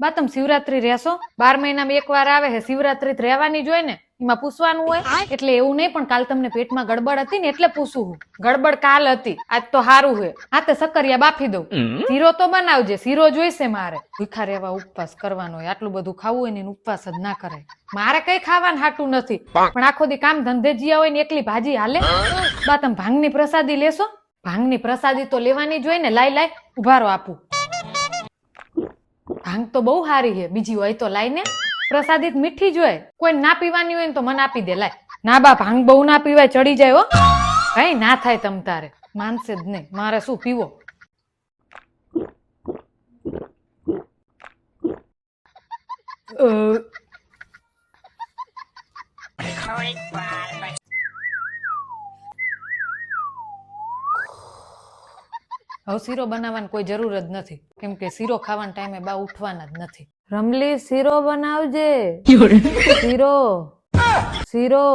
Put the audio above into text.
બા તમે શિવરાત્રી રહેશો? બાર મહિનામાં એક વાર આવે છે શિવરાત્રી રહેવાની જ ને એમાં પૂછવાનું હોય. એટલે એવું નહીં પણ કાલ તમને પેટમાં ગડબડ હતી ને એટલે પૂછું હું. ગડબડ કાલ હતી આજ તો સારું છે હા તે સકરિયા બાફી દઉં. શીરો તો બનાવજે શીરો જોઈશે મારે. ભૂખા રહેવા ઉપવાસ કરવાનો હોય આટલું બધું ખાવું હોય ને ઉપવાસ જ ના કરાય. મારે કઈ ખાવાનું હાટું નથી પણ આખો દી કામ ધંધે જીયા હોય ને એકલી ભાજી હાલે. બા તમે ભાંગની પ્રસાદી લેશો? ભાંગની પ્રસાદી તો લેવાની જ હોય ને લાઈ લાઈ ઉભારો આપું. ભાંગ તો બહુ સારી છે. બીજી હોય તો લાય ને. પ્રસાદિત મીઠી જ કોઈ ના પીવાની હોય ને તો મને આપી દે, લાય. ના બા, ભાંગ બહુ ના પીવાય, ચડી જાય હો. કઈ ના થાય તમ તારે. માનશે જ નહીં. મારે શું પીવો? હવે શીરો બનાવવાની કોઈ જરૂર જ નથી. કેમ કે શીરો ખાવાના ટાઈમે બા ઉઠવાના જ નથી. રમલી શીરો બનાવજે. શીરો. શીરો.